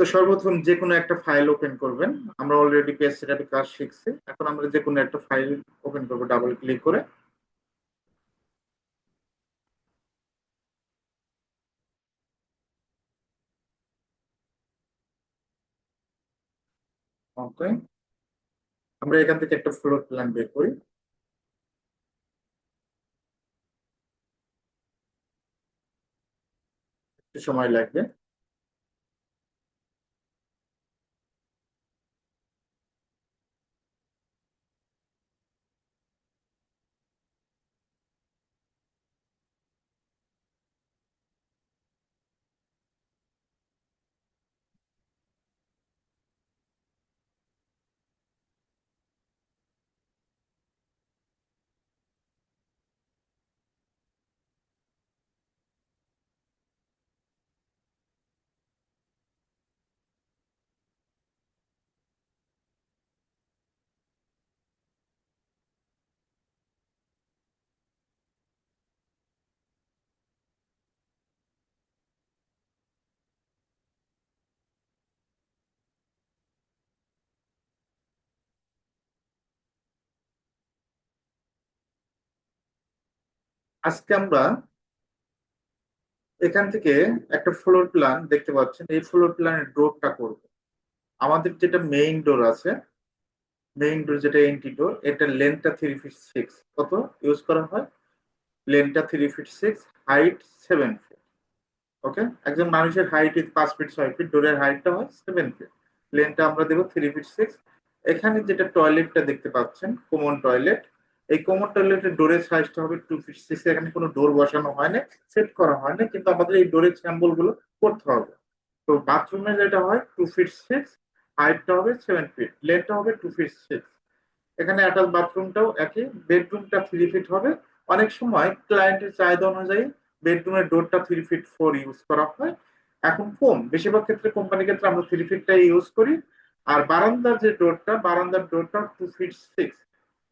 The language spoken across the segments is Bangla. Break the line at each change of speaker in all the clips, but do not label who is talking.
তো সর্বপ্রথম যে কোনো একটা ফাইল ওপেন করবেন। আমরা অলরেডি পেজ সেটআপে কাজ শিখছি। এখন আমরা যে কোনো একটা ফাইল ওপেন করব ডাবল ক্লিক করে। ওকে আমরা এখান থেকে একটা ফ্লোর প্ল্যান বের করি। একটু সময় লাগবে। আজকে আমরা এখান থেকে একটা ফ্লোর প্ল্যান দেখতে পাচ্ছেন। এই ফ্লোর প্ল্যানের ডোরটা করব। আমাদের যেটা মেইন ডোর আছে মেইন ডোর যেটা এন্ট্রি ডোর এটা লেন্থটা থ্রি ফিট সিক্স কত ইউজ করা হয়? লেন্থটা three feet six height seven feet okay একজন মানুষের হাইট পাঁচ ফিট ছয় ফিট ডোরের হাইটটা হয় সেভেন ফিট লেন্থটা আমরা দেবো থ্রি ফিট সিক্স এখানে যেটা টয়লেটটা দেখতে পাচ্ছেন কমন টয়লেট এই কমন টয়লেটের ডোরের সাইজটা হবে টু ফিট সিক্স এখানে কোনো ডোর বসানো হয় না সেট করা হয় না, কিন্তু আমাদের এই ডোরের স্যাম্বলগুলো করতে হবে। তো বাথরুমে যেটা হয় টু ফিট সিক্স হাইটটা হবে সেভেন ফিট লেন্থটা হবে টু ফিট সিক্স এখানে অ্যাটাচ বাথরুমটাও একই বেডরুমটা থ্রি ফিট হবে। অনেক সময় ক্লায়েন্টের চাহিদা অনুযায়ী বেডরুমের ডোরটা থ্রি ফিট ফোর ইউজ করা হয়। এখন কম, বেশিরভাগ ক্ষেত্রে কোম্পানির ক্ষেত্রে আমরা থ্রি ফিটটাই ইউজ করি। আর বারান্দার যে ডোরটা বারান্দার ডোরটা টু ফিট সিক্স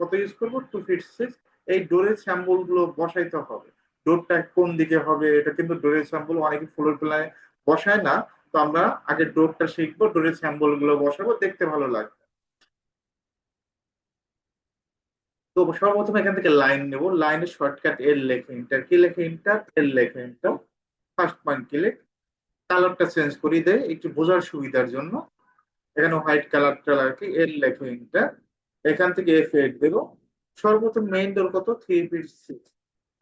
কত ইউজ করব? টু ফিট সিক্স এই ডোরের স্যাম্বলগুলো বসাইতে হবে। ডোরটা কোন দিকে হবে? এটা কিন্তু ডোরের স্যাম্বল অনেকে ফুলের প্লায় বসায় না। তো আমরা আগে ডোরটা শিখব, ডোরের স্যাম্বলগুলো বসাবো, দেখতে ভালো লাগবে। তো সর্বপ্রথম এখান থেকে লাইন নেব। লাইনের শর্টকাট এল লেখে ইন্টার কি লেখে? ইন্টার এল লেখে ইন্টার ফার্স্ট পয়েন্ট ক্লিক কালারটা চেঞ্জ করি দেয়, একটু বোঝার সুবিধার জন্য। এখানে হোয়াইট কালারটা লাগে এল লেখে ইন্টার এখান থেকে এফ এইট দেব। সর্বপ্রথম মেইন ডোর কত? থ্রি ফিট সিক্স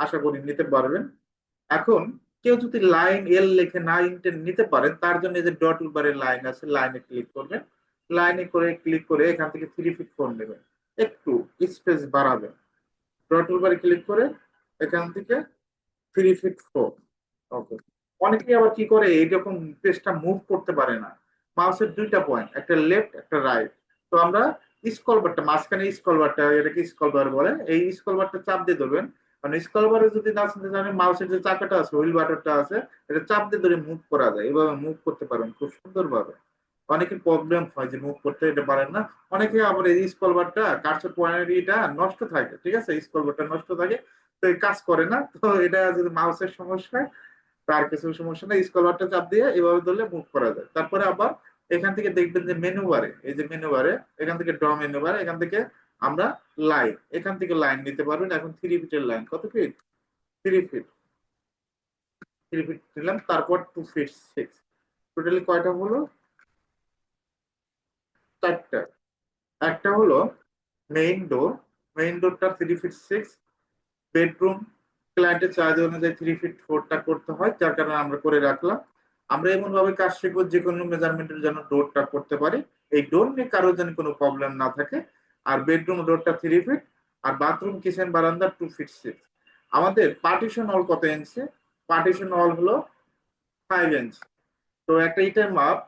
আশা করি নিতে পারবেন। এখন কেউ যদি লাইন এল লেখে না ইন্টার নিতে পারেন, তার জন্য যে ডট উবারের লাইন আছে লাইনে ক্লিক করবেন। লাইনে করে ক্লিক করে এখান থেকে থ্রি ফিট ফোর নেবেন। একটু স্পেস বাড়াবেন। ডট উবারে ক্লিক করে এখান থেকে থ্রি ফিট ফোর ওকে অনেকেই আবার কি করে? এইরকম পেজটা মুভ করতে পারে না। মাউসের দুইটা পয়েন্ট একটা লেফট একটা রাইট তো আমরা স্কল বারটা, মাঝখানে স্কল বারটা, এটাকে স্কল বার বলে। এই স্কল বারটা চাপ দিয়ে দেবেন কারণ স্কল বারে যদি না শুনতে জানেন, মাউসের যে চাকাটা আছে, হুইল বাটনটা আছে, এটা চাপ দিয়ে ধরে মুভ করা যায়। এভাবে মুভ করতে পারেন খুব সুন্দরভাবে। অনেকের প্রবলেম হয় যে মুভ করতে, এটা পারেন না। অনেকে আবার এই স্কল বারটা কার্সর পয়েন্টটা নষ্ট থাকে, ঠিক আছে? স্কল বারটা নষ্ট থাকে, তো কাজ করে না। তো এটা যদি মাউসের সমস্যা তার কিছু সমস্যা নেই। স্কল বারটা চাপ দিয়ে এভাবে ধরলে মুভ করা যায়। তারপরে আবার এখান থেকে দেখবেন যে মেনু বারে এই যে মেনু বারে এখান থেকে ড্র মেনু বারে এখান থেকে আমরা লাইন এখান থেকে লাইন নিতে পারবেন। এখন থ্রি ফিটের লাইন কত feet three feet three feet নিলাম, তারপর টু ফিট সিক্স টোটালি কয়টা হলো? চারটা। একটা হলো মেইন ডোর মেইন ডোরটা থ্রি ফিট সিক্স বেডরুম ক্লায়েন্টের চার্জ অনুযায়ী থ্রি ফিট ফোরটা করতে হয়, যার কারণে আমরা করে রাখলাম। আমরা এমন ভাবে কাজ শিখব যে কোনো মেজারমেন্টের জন্য ডোরটা করতে পারি। এই ডোর নিয়ে কারোর যেন কোনো প্রবলেম না থাকে। আর বেডরুম ডোরটা থ্রি ফিট আর বাথরুম কিচেন বারান্দা টু ফিট সিক্স আমাদের পার্টিশন হল কত ইঞ্চি পার্টিশন হল হলো ফাইভ ইঞ্চি তো একটা ইটের মাপ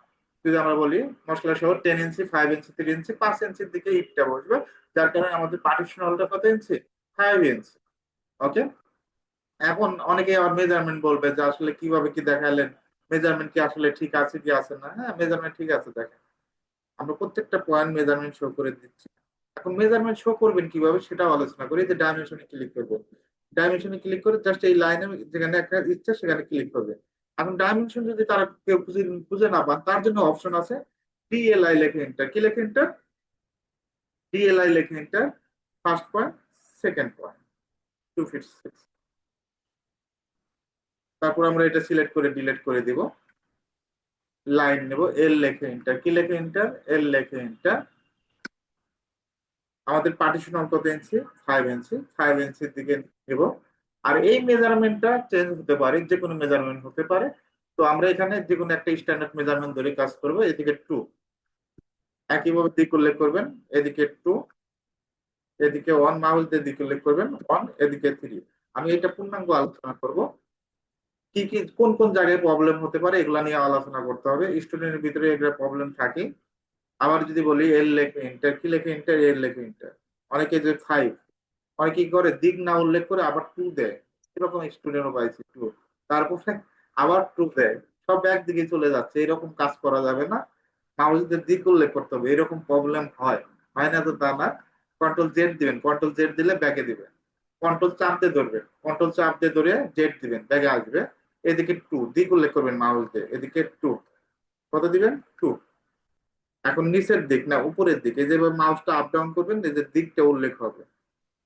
যদি আমরা বলি, মশলা সহ ten inch five inch three inch পাঁচ ইঞ্চির দিকে ইটটা বসবে। যার কারণে আমাদের পার্টিশন হলটা কত ইঞ্চি ফাইভ ইঞ্চি ওকে এখন অনেকে মেজারমেন্ট বলবে যে আসলে কীভাবে কি দেখালেন? মেজারমেন্ট কি আসলে ঠিক আছে কি আছে না? হ্যাঁ মেজারমেন্ট ঠিক আছে, দেখেন। আমরা প্রত্যেকটা পয়েন্ট মেজারমেন্ট শো করে দিচ্ছি। এখন মেজারমেন্ট শো করবেন কীভাবে সেটাও আলোচনা করি। যে ডাইমেনশনে ক্লিক করব। ডাইমেনশনে ক্লিক করে জাস্ট এই লাইনে যেখানে একটা ইচ্ছা সেখানে ক্লিক করবে। এখন ডাইমেনশন যদি তারা কেউ খুঁজে খুঁজে না পান, তার জন্য অপশন আছে ডিএলআই লেখে এন্টার কি লেখে এন্টার ডিএলআই লেখে enter first point second point two feet six তারপর আমরা এটা সিলেক্ট করে ডিলিট করে দিব। লাইন নেব এল লেখে এন্টার কি লেখে এন্টার এল লেখে এন্টার আমাদের পার্টিশন কত ইঞ্চি ফাইভ ইঞ্চি ফাইভ ইঞ্চির দিকে নেব। আর এই মেজারমেন্টটা চেঞ্জ হতে পারে যে কোনো মেজারমেন্ট হতে পারে। তো আমরা এখানে যে কোনো একটা স্ট্যান্ডার্ড মেজারমেন্ট ধরে কাজ করব, এদিকে টু একইভাবে দিক উল্লেখ করবেন, এদিকে টু এদিকে ওয়ান মাউস দিয়ে দিক উল্লেখ করবেন ওয়ান এদিকে থ্রি আমি এটা পূর্ণাঙ্গ আলোচনা করব। কি কি, কোন কোন জায়গায় প্রবলেম হতে পারে এগুলা নিয়ে আলোচনা করতে হবে। স্টুডেন্টের ভিতরে এগুলো প্রবলেম থাকে। আবার যদি বলি এল লেখে ইন্টার কি লেখে ইন্টার এল লেখে ইন্টার অনেকে যে ফাইভ অনেকে কি করে? দিক না উল্লেখ করে আবার টু দেয়। এরকম স্টুডেন্টও পাইছি টু তারপরে আবার টু দেয়। সব একদিকে চলে যাচ্ছে। এরকম কাজ করা যাবে না। মাউসদের দিক উল্লেখ করতে হবে। এরকম প্রবলেম হয়। হয় না তো তা না। কন্ট্রোল জেড দিবেন। কন্ট্রোল জেড দিলে ব্যাগে দিবেন। কন্ট্রোল চাপ দিয়ে ধরবেন। কন্ট্রোল চাপ দিয়ে ধরে জেড দিবেন। ব্যাগে আসবে। এদিকে টু দিক উল্লেখ করবেন মাউস দিয়ে, এদিকে টু কত দিবেন? টু এখন নিচের দিক, না, উপরের দিকে যেভাবে মাউসটা আপ ডাউন করবেন এদের দিকটা উল্লেখ হবে।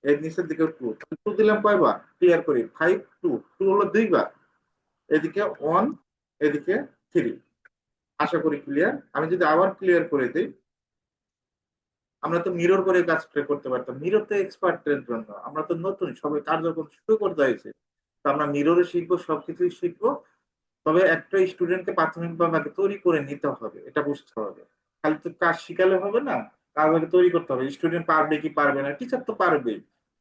এর নিচের দিকে টু টু দিলাম কয়বার? ক্লিয়ার করি ফাইভ টু টু হলো দুইবার। এদিকে ওয়ান এদিকে থ্রি আশা করি ক্লিয়ার আমি যদি আবার ক্লিয়ার করে দিই, আমরা তো মিরর করে কাজটা করতে পারতাম। মিরর তো এক্সপার্টের জন্য। আমরা তো নতুন, সবাই কার্যক্রম শুরু করতে হয়েছে। তো আমরা মিররে শিখব, সবকিছুই শিখব। তবে একটা স্টুডেন্টকে প্রাথমিকভাবে আগে তৈরি করে নিতে হবে, এটা বুঝতে হবে। খালি তো কাজ শিখালে হবে না, কাজ আগে তৈরি করতে হবে। স্টুডেন্ট পারবে কি পারবে না টিচার তো পারবে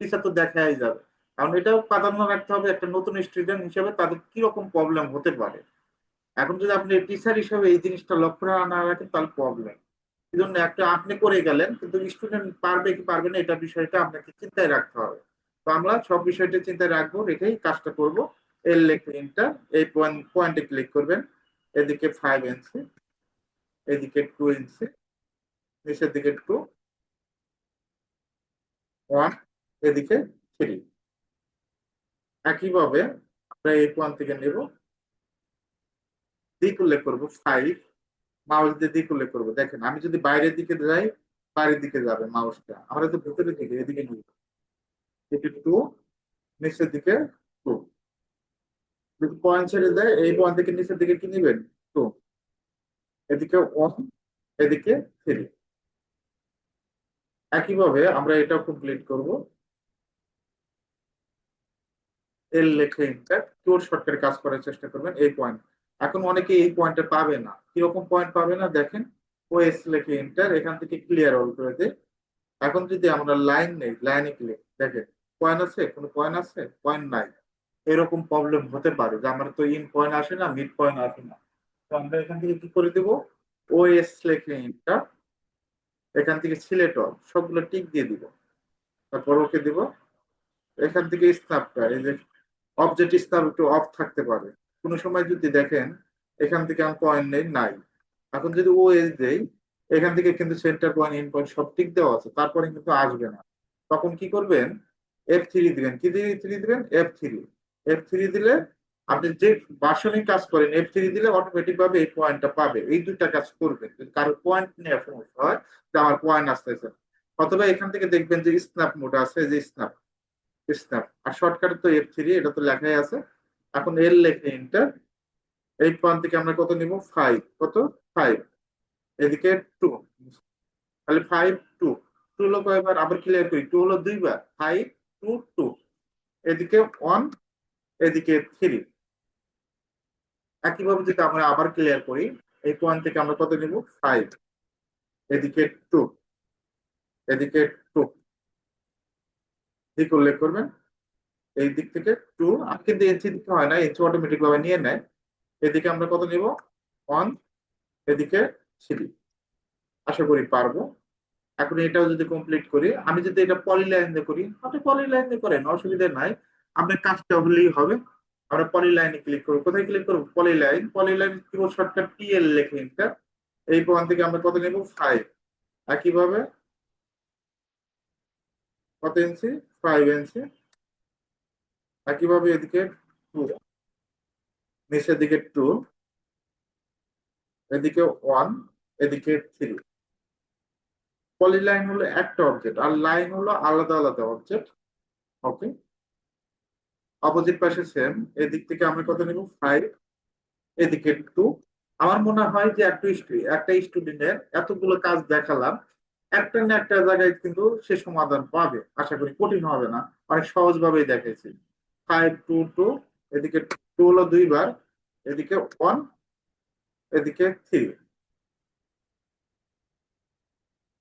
টিচার তো দেখাই যাবে। কারণ এটাও প্রাধান্য রাখতে হবে একটা নতুন স্টুডেন্ট হিসেবে তাদের কীরকম প্রবলেম হতে পারে। এখন যদি আপনি টিচার হিসেবে এই জিনিসটা লক্ষ্য না রাখেন, তাহলে প্রবলেম এই জন্য একটা আপনি করে গেলেন, কিন্তু স্টুডেন্ট পারবে কি পারবে না, এটা বিষয়টা আপনাকে চিন্তায় রাখতে হবে। তো আমরা সব বিষয়টা চিন্তায় রাখব, রেখেই কাজটা করব। এল লেখে ইন্টার এই পয়েন্টে ক্লিক করবেন। এদিকে ফাইভ ইঞ্চি এদিকে টু ইঞ্চি নিচের দিকে টু ওয়ান এদিকে থ্রি একইভাবে আমরা এই পয়েন্ট থেকে নেব। দিক উল্লেখ করব ফাইভ মাউস দিয়ে দিক উল্লেখ করব। দেখেন, আমি যদি বাইরের দিকে যাই, বাইরের দিকে যাবে মাউসটা আমরা তো ভেতরের দিকে, এদিকে নিব এদিকে টু নিচের দিকে টু যদি পয়েন্ট ছেড়ে দেয়, এই পয়েন্ট থেকে নিচের দিকে কি নিবেন? টু এদিকে ওয়ান এদিকে থ্রি একইভাবে আমরা এটাও কমপ্লিট করব। এল লেখে ইন্টার কিওর শর্টকাটে কাজ করার চেষ্টা করবেন এই পয়েন্ট এখন অনেকে এই পয়েন্টে পাবে না। কীরকম পয়েন্ট পাবে না? দেখেন ওএস লেখে ইন্টার এখান থেকে ক্লিয়ার অল করে দে এখন যদি আমরা লাইন নেই লাইনে ক্লিক দেখেন। পয়েন্ট আছে, কোনো পয়েন্ট আছে? পয়েন্ট নাই। এরকম প্রবলেম হতে পারে যে আমার তো ইন পয়েন্ট আসে না মিড পয়েন্ট আসে না। তো আমরা এখান থেকে কি করে দেব? ওএস লেখে ইনটা এখান থেকে সিলেক্ট অল সবগুলো টিক দিয়ে দিব। তারপর ওকে দিব। এখান থেকে স্ন্যাপটা এই যে অবজেক্ট স্ন্যাপ একটু অফ থাকতে পারে। কোনো সময় যদি দেখেন, এখান থেকে আমি পয়েন্ট নেই, নাই। এখন যদি ও এস দেই, এখান থেকে কিন্তু সেন্টার পয়েন্ট ইন পয়েন্ট সব টিক দেওয়া আছে, তারপরে কিন্তু আসবে না। তখন কি করবেন? এফ থ্রি দিবেন কি দিয়ে থ্রি দিবেন এফ থ্রি এফ থ্রি দিলে আপনি যে বাসনে কাজ করেন এফ থ্রি দিলে অটোমেটিক ভাবে এই পয়েন্টটা পাবে। এই দুইটা কাজ করবেন। যদি কারও পয়েন্ট নিয়ে সমস্যা হয়, যে আমার পয়েন্ট আসতেছে। অথবা এখান থেকে দেখবেন যে স্ন্যাপ মোড আছে, যে স্ন্যাপ স্ন্যাপ আর শর্টকাটে তো এফ থ্রি এটা তো লেখাই আছে। এখন এল লেখে ইন্টার এই পয়েন্ট থেকে আমরা কত নিব? ফাইভ কত? ফাইভ এদিকে টু তাহলে ফাইভ টু টু হলো কয়বার? আবার ক্লিয়ার করি। টু হলো দুইবার। ফাইভ টু টু এদিকে ওয়ান এদিকে থ্রি একইভাবে যদি আমরা আবার ক্লিয়ার করি, এই পয়েন্ট থেকে আমরা কত নিব? ফাইভ এদিকে টু এদিকে টু দিক উল্লেখ করবেন। এই দিক থেকে টু কিন্তু এনসি দিতে হয় না এনসি অটোমেটিক ভাবে নিয়ে নেয়। এদিকে আমরা কত নিব? ওয়ান এদিকে থ্রি আশা করি পারব। এখন এটাও যদি কমপ্লিট করি, আমি যদি এটা পলিলাইন দিয়ে করি, আপনি পলিলাইন দিয়ে করেন, অসুবিধা নাই। আপনার কাজটা হলেই হবে। আমরা পলিলাইনে ক্লিক করব। কোথায় ক্লিক করব? Polyline polyline keyboard shortcut TL লেখে এটা এই পয়েন্ট থেকে আমরা কত নেব? ফাইভ একইভাবে কত ইঞ্চি ফাইভ ইঞ্চি একইভাবে এদিকে টু নিচের দিকে টু এদিকে ওয়ান এদিকে থ্রি পলিলাইন হলো একটা অবজেক্ট আর লাইন হলো আলাদা আলাদা অবজেক্ট ওকে অপোজিট পাশে সেম এদিক থেকে আমরা কত নেব? ফাইভ এদিকে টু আমার মনে হয় যে একটা একটা স্টুডেন্টের এতগুলো কাজ দেখালাম, একটা না একটা জায়গায় কিন্তু সে সমাধান পাবে। আশা করি কঠিন হবে না, অনেক সহজ ভাবেই দেখেছি ফাইভ টু টু এদিকে টু হলো দুইবার, এদিকে ওয়ান এদিকে থ্রি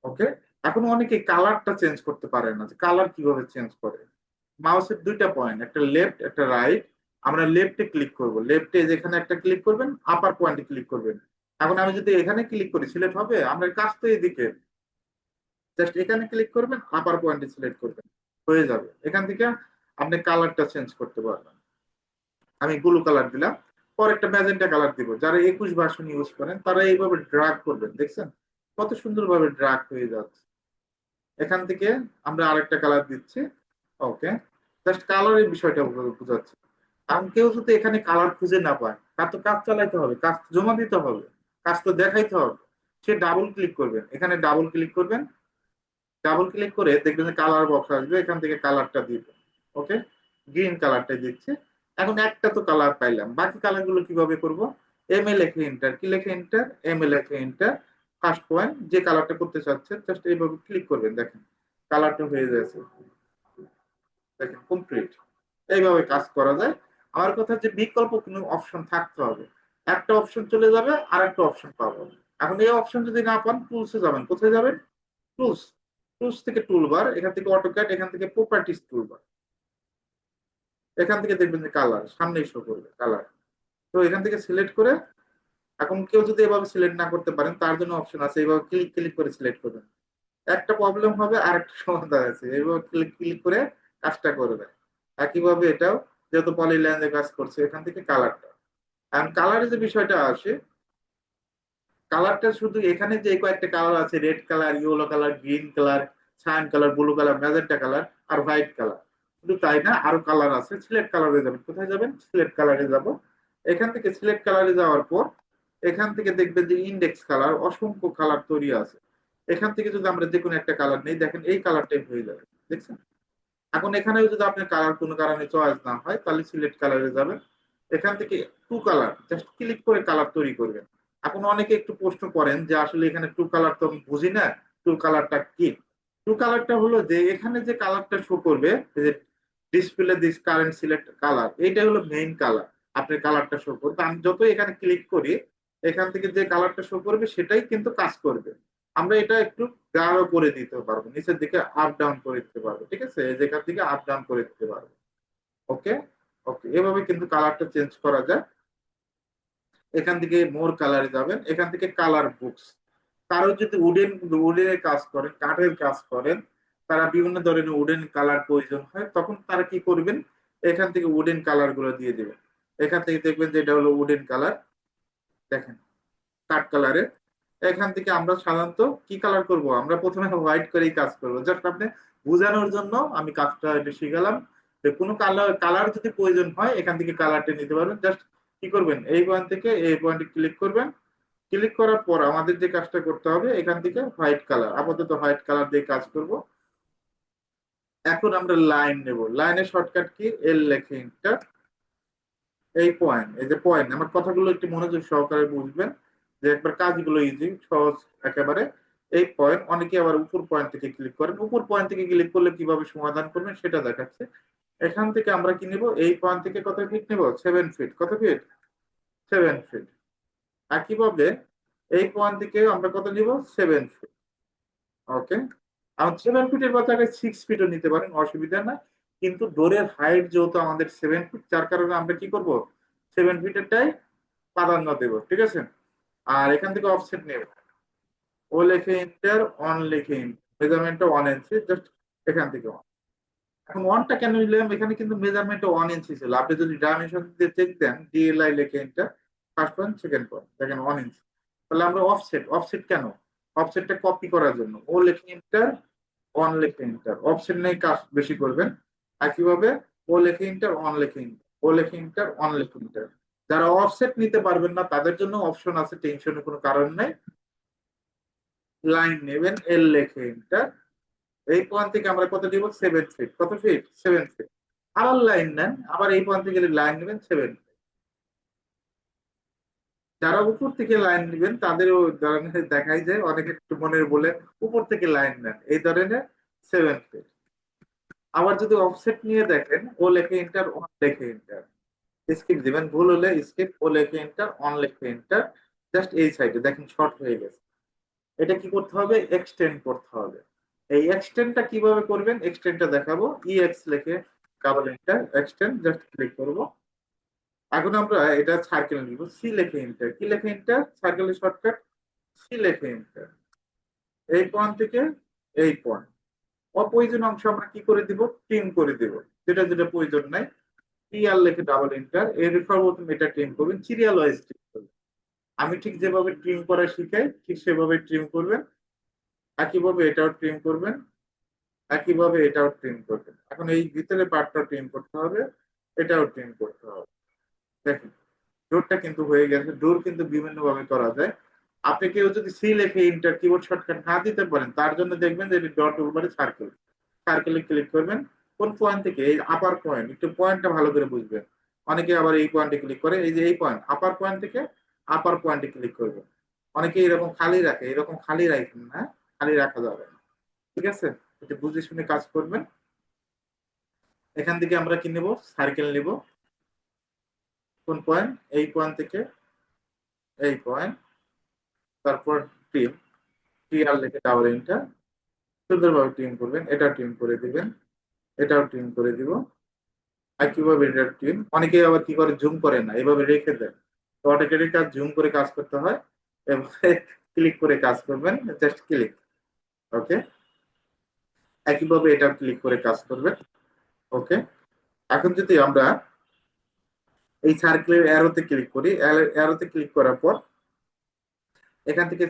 ওকে এখন অনেকে কালারটা চেঞ্জ করতে পারে না যে কালার কীভাবে চেঞ্জ করে। মাউসের দুইটা পয়েন্ট একটা লেফট একটা রাইট আমরা লেফটে ক্লিক করব। লেফটে যেখানে একটা ক্লিক করবেন আপার পয়েন্টে ক্লিক করবেন। এখন আমি যদি এখানে ক্লিক করি সিলেক্ট হবে? আমরা কাজ তো এদিকে। জাস্ট এখানে ক্লিক করবেন আপার পয়েন্টে সিলেক্ট করবেন। হয়ে যাবে। এখান থেকে আপনি কালারটা চেঞ্জ করতে পারবেন। আমি ব্লু কালার দিলাম। পর একটা ম্যাজেন্টা কালার দিব। যারা একুশ ভার্সন ইউজ করেন, তারা এইভাবে ড্রাগ করবেন, দেখছেন? কত সুন্দরভাবে ড্রাগ হয়ে যাচ্ছে। এখান থেকে আমরা আরেকটা কালার দিচ্ছি। ওকে জাস্ট কালারের বিষয়টা বোঝাচ্ছি। কারণ কেউ যদি এখানে কালার খুঁজে না পায়, তার তো কাজ চালাইতে হবে, কাজ জমা দিতে হবে, কাজ তো দেখাইতে হবে। সে ডাবল ক্লিক করবেন। এখানে ডাবল ক্লিক করবেন। ডাবল ক্লিক করে দেখবেন যে কালার বক্স আসবে, এখান থেকে কালারটা দিব। ওকে গ্রিন কালারটা দিচ্ছে। এখন একটা তো কালার পাইলাম। বাকি কালারগুলো কীভাবে করব? এম এ লেখে এন্টার কি লেখে এন্টার এম এ লেখে এন্টার ফার্স্ট পয়েন্ট যে কালারটা করতে চাচ্ছেন জাস্ট এইভাবে ক্লিক করবেন, দেখেন। কালারটা হয়ে যাচ্ছে দেখেন কমপ্লিট এইভাবে কাজ করা যায়। আমার কথা যে বিকল্প কোনো অপশন থাকতে হবে। একটা অপশন চলে যাবে আর একটা অপশন পাবো এখন এই অপশন যদি না পান টুলসে যাবেন। কোথায় যাবেন? টুলস টুলস থেকে টুলবার এখান থেকে অটোক্যাট এখান থেকে প্রপার্টিস টুলবার এখান থেকে দেখবেন যে কালার সামনেই শো করবে কালার তো এখান থেকে সিলেক্ট করে এখন কেউ যদি এভাবে সিলেক্ট না করতে পারেন, তার জন্য অপশন আছে। এইভাবে ক্লিক ক্লিক করে সিলেক্ট করবেন। একটা প্রবলেম হবে আর একটা সমাধান আছে। এইভাবে ক্লিক ক্লিক করে কাজটা করবে একইভাবে এটাও, যেহেতু পলিল্যান্ডে কাজ করছে, এখান থেকে কালারটা এখন কালারের যে বিষয়টা আসে কালারটা শুধু এখানে যে কয়েকটা কালার আছে red colour yellow colour green colour cyan colour blue colour magenta colour আর হোয়াইট কালার শুধু তাই না, আরও কালার আছে। সিলেক্ট কালারে যাবেন। কোথায় যাবেন? সিলেক্ট কালারে যাব। এখান থেকে সিলেক্ট কালারে যাওয়ার পর এখান থেকে দেখবেন যে ইন্ডেক্স কালার অসংখ্য কালার তৈরি আছে। এখান থেকে যদি আমরা যে কোনো একটা কালার নেই, দেখেন এই কালারটাই হয়ে যাবে, দেখছেন? এখন এখানেও যদি আপনার কালার কোনো কারণে চয়েস না হয়, তাহলে সিলেক্ট কালারে যাবেন। এখান থেকে টু কালার জাস্ট ক্লিক করে কালার তৈরি করবেন। এখন অনেকে একটু প্রশ্ন করেন যে আসলে এখানে টু কালার তো আমি বুঝি না টু কালারটা কি টু কালারটা হলো যে এখানে যে কালারটা শো করবে যে display this current select colour এইটা হলো মেইন কালার আপনার কালারটা শো করবে আমি যত এখানে ক্লিক করি এখান থেকে যে কালারটা শো করবে, সেটাই কিন্তু কাজ করবে। আমরা এটা একটু গাঢ় করে দিতে পারব, নিচের দিকে আপ ডাউন করে দিতে পারব, ঠিক আছে? জায়গা থেকে আপ ডাউন করে দিতে পারব। ওকে ওকে এভাবে কিন্তু কালারটা চেঞ্জ করা যায়। এখান থেকে মোর কালারে যাবেন, এখান থেকে কালার বুকস কারও যদি উডেন উডেনের কাজ করেন কাঠের কাজ করেন, তারা বিভিন্ন ধরনের উডেন কালার প্রয়োজন হয়, তখন তারা কি করবেন? এখান থেকে উডেন কালারগুলো দিয়ে দেবেন। এখান থেকে দেখবেন যে এটা হলো উডেন কালার দেখেন কাঠ কালারের এখান থেকে আমরা সাধারণত কি কালার করব? আমরা প্রথমে হোয়াইট করেই কাজ করব। জাস্ট আপনি বোঝানোর জন্য আমি কাজটা শিখালাম যে কোনো কালার কালার যদি প্রয়োজন হয়, এখান থেকে কালারটা নিতে পারবেন। জাস্ট কি করবেন? এই পয়েন্ট থেকে এই পয়েন্টে ক্লিক করবেন। ক্লিক করার পর আমাদের যে কাজটা করতে হবে, এখান থেকে হোয়াইট কালার আপাতত হোয়াইট কালার দিয়ে কাজ করব। এখন আমরা লাইন নেব। লাইনের শর্টকাট কি? এল লেখে ইন্টার এই পয়েন্ট এই যে পয়েন্ট আমার কথাগুলো একটু মনোযোগ সহকারে বুঝবেন, যে একবার কাজগুলো ইজি সহজ, একেবারে। এই পয়েন্ট অনেকে আবার উপর পয়েন্ট থেকে ক্লিক করেন। উপর পয়েন্ট থেকে ক্লিক করলে কীভাবে সমাধান করবেন সেটা দেখাচ্ছে। এখান থেকে আমরা কি নিব? এই পয়েন্ট থেকে কত ফিট নেব? সেভেন ফিট কত ফিট সেভেন ফিট একইভাবে এই পয়েন্ট থেকে আমরা কত নিব? সেভেন ফিট ওকে আর সেভেন ফিটের জায়গায় সিক্স ফিটও নিতে পারেন, অসুবিধা না কিন্তু ডোরের হাইট যেহেতু আমাদের সেভেন ফিট যার কারণে আমরা কি করব? সেভেন ফিটেরটাই প্রাধান্য দেব, ঠিক আছে? আর এখান থেকে অফসেট নেব। ও লেখে ইন্টার অন লেখে মেজারমেন্টটা ওয়ান ইঞ্চি জাস্ট এখান থেকে on। এখন ওয়ানটা কেন নিলাম? এখানে কিন্তু মেজারমেন্টটা ওয়ান ইঞ্চি ছিল। আপনি যদি ডাইমেনশন দিয়ে চেক দেন ডিএলআই লেখে enter first point second point দেখেন ওয়ান ইঞ্চি তাহলে আমরা অফসেট অফসেট কেন? অফসেটটা কপি করার জন্য। ও লেখে ইন্টার অন লেখে ইন্টার অফসেট নেই কাজ বেশি করবেন। একইভাবে ও লেখে ইন্টার অন লেখে ইন্টার ও লেখে ইন্টার অন লেখে ইন্টার যারা অফসেট নিতে পারবেন না, তাদের জন্য অপশন আছে টেনশনের কোনো কারণ নেই। লাইন নেবেন এল লেখে এন্টার এই পয়েন্ট থেকে আমরা কত দিব? সেভেন ফিট কত ফিট সেভেন ফিট আবার লাইন নেন, আবার এই পয়েন্ট থেকে লাইন নেবেন সেভেন ফিট যারা উপর থেকে লাইন নেবেন, তাদেরও ধরনের দেখাই যায়, অনেকে একটু মনের বলে, উপর থেকে লাইন নেন। এই ধরনের সেভেন ফিট আবার যদি অফসেট নিয়ে দেখেন, ও লেখে এন্টার অন লেখে এন্টার স্কিপ দিবেন, ভুল হলে স্কিপ ও লেখে এন্টার অন লেখে এন্টার জাস্ট এই সাইডে দেখেন শর্ট হয়ে গেছে। এটা কি করতে হবে? এক্সটেন্ড করতে হবে। এই এক্সটেন্ডটা কীভাবে করবেন? এক্সটেন্ডটা দেখাবো। ই এক্স লেখে double enter extend just click করব। এখন আমরা এটা সার্কেল নিব। সি লেখে এন্টার কি লেখে এন্টার সার্কেলের শর্টকাট সি লেখে এন্টার এই পয়েন্ট থেকে এই পয়েন্ট অপ্রয়োজন অংশ আমরা কি করে দিব? ট্রিম করে দিব। যেটা যেটা প্রয়োজন নাই টিআর লেখে ডাবল এন্টার এর সর্বপ্রথম এটা ট্রিম করবেন সিরিয়াল ওয়াইজ ট্রিম করবেন। আমি ঠিক যেভাবে ট্রিম করা শিখাই, ঠিক সেভাবে ট্রিম করবেন। একইভাবে এটাও ট্রিম করবেন, একইভাবে এটাও ট্রিম করবেন। এখন এই ভিতরে পার্টটা ট্রিম করতে হবে, এটাও ট্রিম করতে হবে। দেখেন ডোরটা কিন্তু হয়ে গেছে। ডোর কিন্তু বিভিন্নভাবে করা যায়। আপনি কেউ যদি সি লেখে ইন্টার কিবোর্ড শর্টকাট না দিতে পারেন, তার জন্য দেখবেন যে ডট উপরে সার্কেল সার্কেলে ক্লিক করবেন, কোন পয়েন্ট থেকে? এই আপার পয়েন্ট একটু পয়েন্টটা ভালো করে বুঝবেন। অনেকে আবার এই পয়েন্টে ক্লিক করে, এই যে এই পয়েন্ট আপার পয়েন্ট থেকে আপার পয়েন্টে ক্লিক করবেন। অনেকে এরকম খালি রাখে, এরকম খালি রাখবেন না খালি রাখা যাবে না। ঠিক আছে? এটা বুঝে শুনে কাজ করবেন। এখান থেকে আমরা কি নেব? সার্কেল নেব। কোন পয়েন্ট এই পয়েন্ট থেকে, এই পয়েন্ট তারপর টিম টিআর লিখে ডাবল ইন্টার সুন্দরভাবে টিম করবেন, এটা টিম করে দিবেন, এটাও টিম করে দিব। একইভাবে এটা টিম অনেকে আবার কি করে জুম করে না, এভাবে রেখে দেন। তো অটোকেটিক কাজ জুম করে কাজ করতে হয়, এভাবে ক্লিক করে কাজ করবেন জাস্ট ক্লিক ওকে একইভাবে এটা ক্লিক করে কাজ করবেন ওকে এখন যদি আমরা এই সার্কেলের অ্যারোতে ক্লিক করি অ্যারোতে ক্লিক করার পর এখান থেকে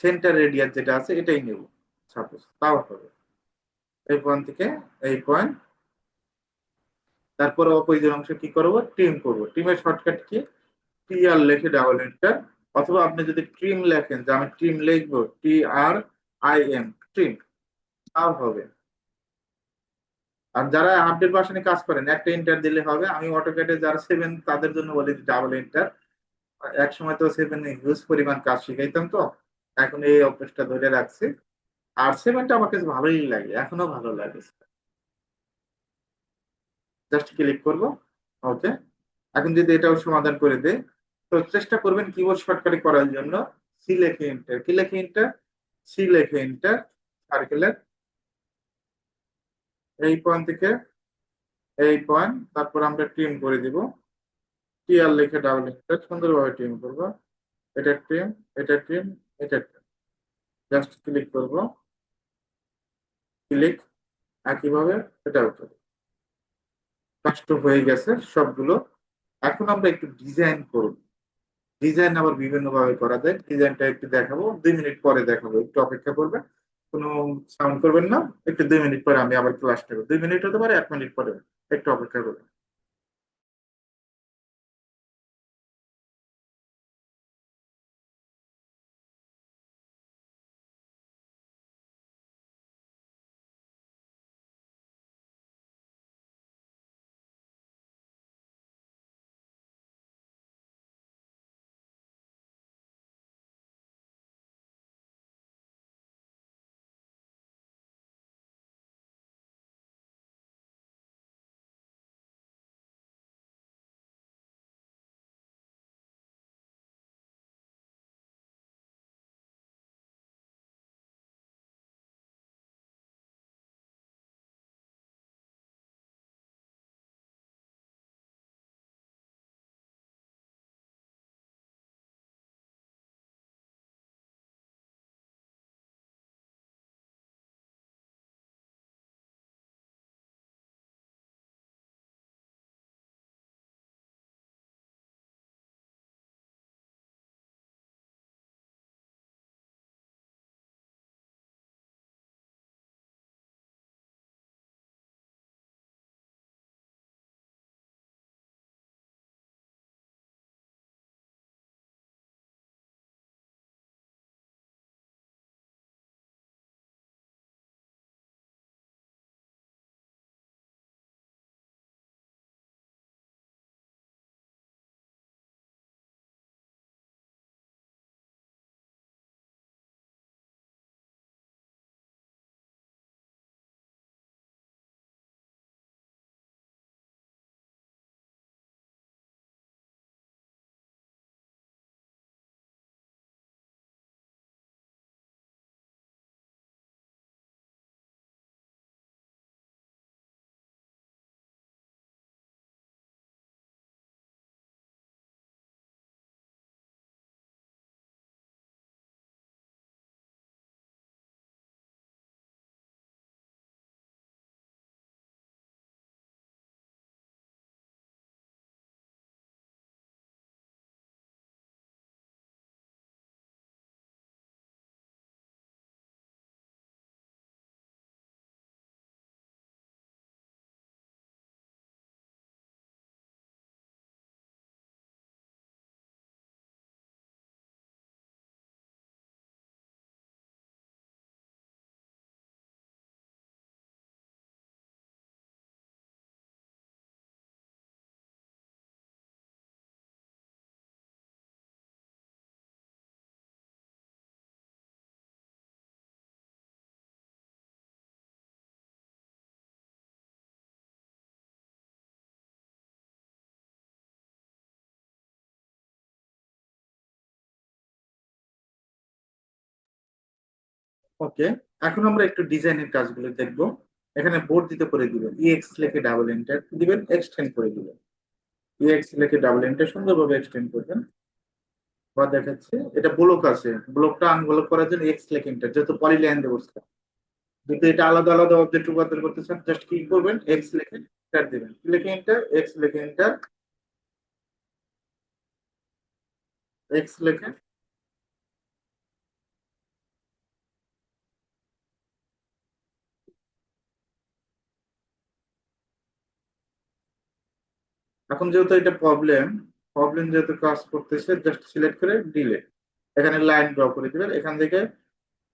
সেন্টার রেডিয়াস যেটা আছে, এটাই নেব। সাপোজ তাও হবে। এই পয়েন্ট থেকে এই পয়েন্ট তারপরে অপোজিট অংশ কি করব? ট্রিম করব। ট্রিমের শর্টকাট কি? টি আর লেখে ডাবল এন্টার অথবা আপনি যদি ট্রিম লেখেন, যে আমি ট্রিম লিখব T R I M trim তাও হবে। আর যারা আপডেট ভার্সনে কাজ করেন, একটা এন্টার দিলে হবে। আমি অটোক্যাডে যারা সেভেন তাদের জন্য বলি ডাবল এন্টার এক সময় তো সেভেন হিউজ পরিমাণ কাজ শিখাইতাম তো। এখন এই অভ্যাসটা ধরে রাখছি। আর সেভেনটা আমার কাছে ভালোই লাগে, এখনও ভালো লাগে। জাস্ট ক্লিক করব ওকে এখন যদি এটাও সমাধান করে দেয় তো চেষ্টা করবেন কিবোর্ড শর্টকাটে করার জন্য। সি লেখে এন্টার কি লেখে এন্টার সি লেখে এন্টার সার্কেলের এই পয়েন্ট থেকে, এই পয়েন্ট তারপর আমরা ট্রিম করে দিব। টিআর লিখে ডাবল এন্টার সুন্দরভাবে ট্রিম করব। এটা ট্রিম এটা ট্রিম এটা ট্রিম জাস্ট ক্লিক করব। ক্লিক একইভাবে এটাও করব কাজটা হয়ে গেছে সবগুলো। এখন আমরা একটু ডিজাইন করব। ডিজাইন আবার বিভিন্নভাবে করা যায়। ডিজাইনটা একটু দেখাবো। দুই মিনিট পরে দেখাবো। একটু অপেক্ষা করবেন। কোনো সাউন্ড করবেন না। একটু দুই মিনিট পরে আমি আবার ক্লাস নেব। দুই মিনিট হতে পারে, এক মিনিট পরে একটু অপেক্ষা করবেন। ওকে, এখন আমরা একটু ডিজাইনের কাজগুলো দেখব। এখানে বোর্ড দিতে করে দিবেন। ইএক্স লিখে ডাবল এন্টার দিবেন এক্সটেন্ড করে দিবেন। ইএক্স লিখে ডাবল এন্টার সুন্দরভাবে এক্সটেন্ড করবেন। বা দেখাচ্ছে, এটা ব্লক আছে। ব্লকটা আনব্লক করার জন্য এক্স লিখে এন্টার যেহেতু পলিলাইন ব্যবস্থা যদি এটা আলাদা আলাদা অবজেক্ট রূপান্তর করতে চান জাস্ট কি করবেন এক্স লিখে এন্টার দিবেন। লিখে এন্টার এক্স লিখে এন্টার এক্স লিখে এখন যেহেতু এটা প্রবলেম প্রবলেম যেহেতু কাজ করতেছে জাস্ট সিলেক্ট করে ডিলেট এখানে লাইন ড্র করে দিবেন, এখান থেকে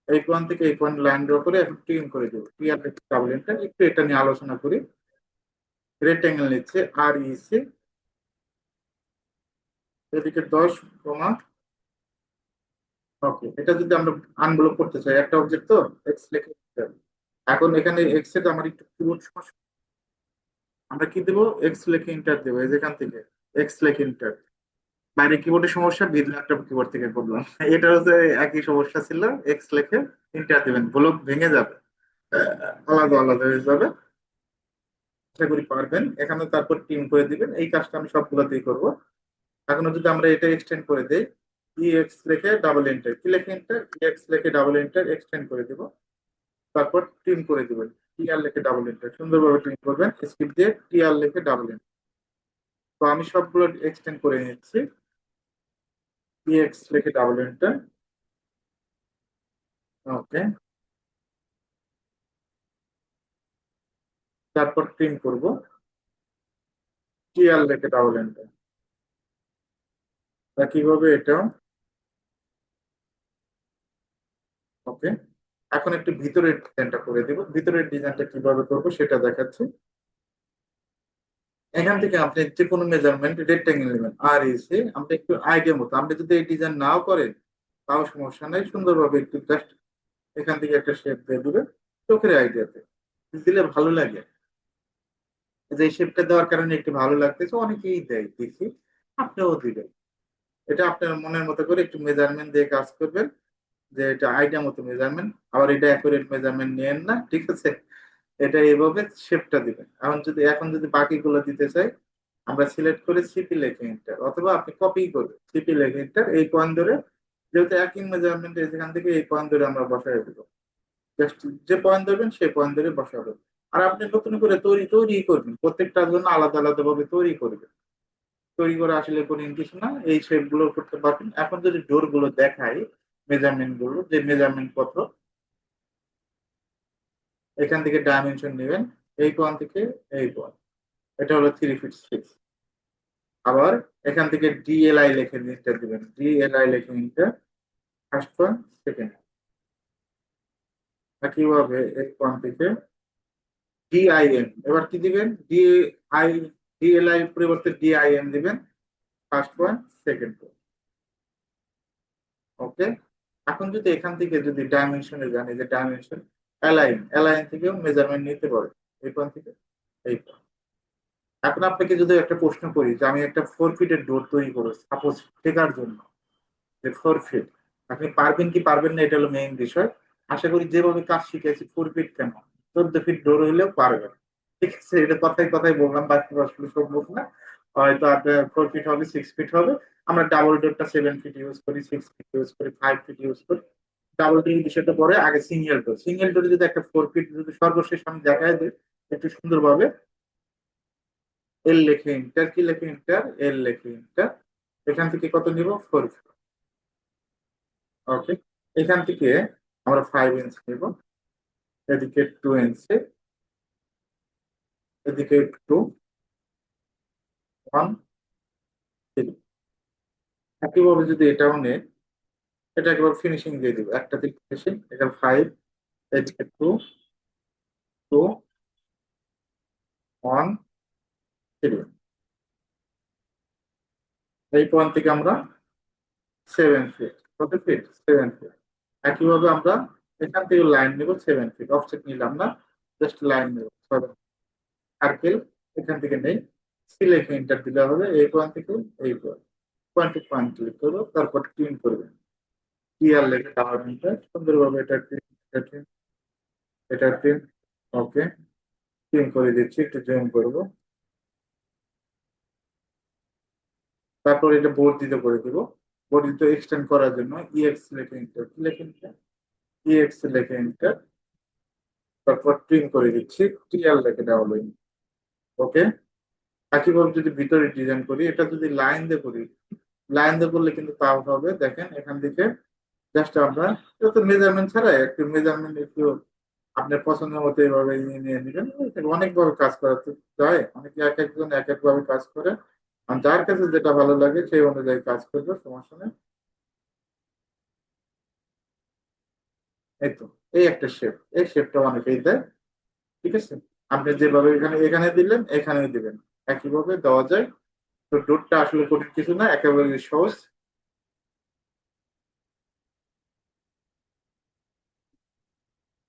এই পয়েন্ট থেকে এই পয়েন্ট লাইন ড্র করে এখন ট্রিম করে দেবো। ডাবল এন্টার একটু এটা নিয়ে আলোচনা করি। রেক্টেঙ্গেল নিচ্ছে আর ইসি এদিকে দশ কমা। ওকে এটা যদি আমরা আনব্লক করতে চাই, একটা অবজেক্ট তো এক্স লিখে। এখন এখানে এক্সের আমার একটু কিবোর্ড সমস্যা। আমরা কি দেবো? এক্স লিখে ইন্টার দেবো যেখান থেকে। এক্স লিখে ইন্টার বাইরে কিবোর্ডের সমস্যা ভিন্ন একটা কিবোর্ড থেকে করলাম এটা হচ্ছে একই সমস্যা ছিল এক্স লিখে ইন্টার দিবেন। ব্লক ভেঙে যাবে। আলাদা আলাদা হয়ে যাবে। আশা করি পারবেন। এখানে তারপর টিম করে দিবেন। এই কাজটা আমি সবগুলোতেই করব। এখন যদি আমরা এটা এক্সটেন্ড করে দেই ই এক্স লিখে ডাবল এন্টার কি লিখে এন্টার ই এক্স লিখে ডাবল এন্টার এক্সটেন্ড করে দিব। তারপর টিম করে দিবেন। টিআর লিখে ডাবল এন্টার সুন্দরভাবে টিম করবেন স্কিপ দিয়ে টিআর লিখে ডাবল এন্টার তো আমি সবগুলো এক্সটেন্ড করে নিচ্ছি। এক্স লিখে ডাবল এন্টার ওকে তারপর টিম করব। টিআর লিখে ডাবল এন্টার তা কীভাবে এটাও। ওকে এখন একটু ভিতরের ডিজাইনটা করে দিব। ভিতরের ডিজাইনটা কীভাবে করব সেটা দেখাচ্ছি। এখান থেকে আপনি যে কোনো মেজারমেন্ট রেক্টেঙ্গেল নেবেন আর এসে আমরা একটু আইডিয়া মতো। আপনি যদি এই ডিজাইন নাও করেন, তাও সমস্যা নাই। সুন্দরভাবে একটু জাস্ট এখান থেকে একটা শেপ দিয়ে দিবেন চোখের আইডিয়াতে দিলে ভালো লাগে। যে শেপটা দেওয়ার কারণে একটু ভালো লাগতেছে, অনেকেই দেয়, দেখি। আপনিও দিবেন। এটা আপনার মনের মতো করে একটু মেজারমেন্ট দিয়ে কাজ করবেন। যে এটা আইডিয়া মতো মেজারমেন্ট আবার এটা অ্যাকুরেট মেজারমেন্ট নেন না, ঠিক আছে? এটা এভাবে শেপটা দিবেন। এখন যদি এখন যদি বাকিগুলো দিতে চাই, আমরা সিলেক্ট করে সিপি লেখে এন্টার অথবা আপনি কপি করবেন সিপি লেখে এন্টার এই পয়েন্ট ধরে, যেহেতু একই মেজারমেন্ট যেখান থেকে এই পয়েন্ট ধরে আমরা বসাই দেবো। জাস্ট যে পয়েন্ট ধরবেন সেই পয়েন্ট ধরে বসাবেন আর আপনি নতুন করে তৈরি তৈরি করবেন, প্রত্যেকটার জন্য আলাদা আলাদা ভাবে তৈরি করবেন। তৈরি করে আসলে কোনো কিছু না, এই শেপগুলো করতে পারবেন। এখন যদি ডোরগুলো দেখাই মেজারমেন্টগুলো, যে মেজারমেন্ট পত্র, এখান থেকে ডাইমেনশন নেবেন, এই পয়েন্ট থেকে এই পয়েন্ট এটা হলো থ্রি ফিট সিক্স আবার এখান থেকে ডিএলআই লেখে ইন্টার দিবেন। ডিএলআই লেখে ইন্টার ফার্স্ট পয়েন্ট সেকেন্ড একইভাবে এই পয়েন্ট থেকে ডিআইএম এবার কি দিবেন? ডিআই ডিএলআই পরিবর্তে ডিআইএম দিবেন first point second point okay এখন যদি এখান থেকে যদি ডাইমেনশনে জানি যে ডাইমেনশন অ্যালাইন অ্যালাইন থেকেও মেজারমেন্ট নিতে পারে। এই থেকে এই এখন আপনাকে যদি একটা প্রশ্ন করি যে আমি একটা ফোর ফিটের ডোর তৈরি করব সাপোজ টেকার জন্য, যে ফোর ফিট আপনি পারবেন কি পারবেন না, এটা হলো মেইন বিষয়। আশা করি যেভাবে কাজ শিখেছি ফোর ফিট কেন? চোদ্দ ফিট ডোর হইলেও পারবেন। ঠিক আছে, এটা কথাই কথাই বললাম, বাস্তব আসলে সম্ভব না। হয়তো আপনার ফোর ফিট হবে সিক্স ফিট হবে। আমরা ডাবল ডোরটা সেভেন ফিট ইউজ করি সিক্স ফিট ইউজ করি ফাইভ ফিট ইউজ করি। ডাবল ডোর বিষয়টা পরে আগে সিঙ্গেল ডোর সিঙ্গেল ডোরে যদি একটা ফোর ফিট যদি সর্বশেষ আমি দেখায় দিই, একটু সুন্দরভাবে। এল লেখে ইন্টার কি লেখে ইন্টার এল লেখে ইন্টার এখান থেকে কত নিব? ফোর ফিট ওকে এখান থেকে আমরা ফাইভ ইঞ্চ নিব। এদিকে টু ইঞ্চি এদিকে টু ওয়ান থ্রি একইভাবে যদি এটাও নেই এটা একবার ফিনিশিং দিয়ে দিব। একটা দিক ফিনিশিং এখানে ফাইভ এদিকে টু টু ওয়ান থ্রি এই পয়েন্ট থেকে আমরা সেভেন ফিট কত ফিট সেভেন ফিট একইভাবে আমরা এখান থেকে লাইন নেব সেভেন ফিট অফসেট নিলাম না জাস্ট লাইন নেব। সার্কেল এখান থেকে নেই। সিলেক্ট এন্টার দিলে হবে এই পয়েন্ট থেকে এই point point two point click করব, তারপর ক্লিন করবেন। ক্লিয়ার লেগে টাওয়ার এন্টার সুন্দরভাবে এটা ট্রিম এটা ট্রিম ওকে ট্রিম করে দিচ্ছি, একটু জুম করব। তারপর এটা বর্ধিত করে দিব। বর্ধিত এক্সটেন্ড করার জন্য ইএক্স লেখে এন্টার কি লেখে এন্টার ইএক্স লেখে এন্টার তারপর ট্রিম করে দিচ্ছি টিআর লেখে হলো। ওকে একইভাবে যদি ভিতরে ডিজাইন করি, এটা যদি লাইন দিয়ে করি লাইন দিয়ে করলে কিন্তু তাও হবে। দেখেন, এখান থেকে জাস্ট আমরা এটা তো মেজারমেন্ট ছাড়া একটু মেজারমেন্ট একটু আপনার পছন্দ মতো এইভাবে নিয়ে নিয়ে নেবেন। অনেকভাবে কাজ করাতে যায়। অনেকে এক একজন এক এক ভাবে কাজ করে। আর যার কাছে যেটা ভালো লাগে সেই অনুযায়ী কাজ করবে, সমস্যা নেই। এই তো, এই একটা শেপ এই শেপটা অনেকেই দেয়। ঠিক আছে? আপনি যেভাবে এখানে এখানে দিলেন এখানেও দিবেন। একইভাবে দেওয়া যায়। তো ডোরটা আসলে কঠিন কিছু না একেবারে সহজ।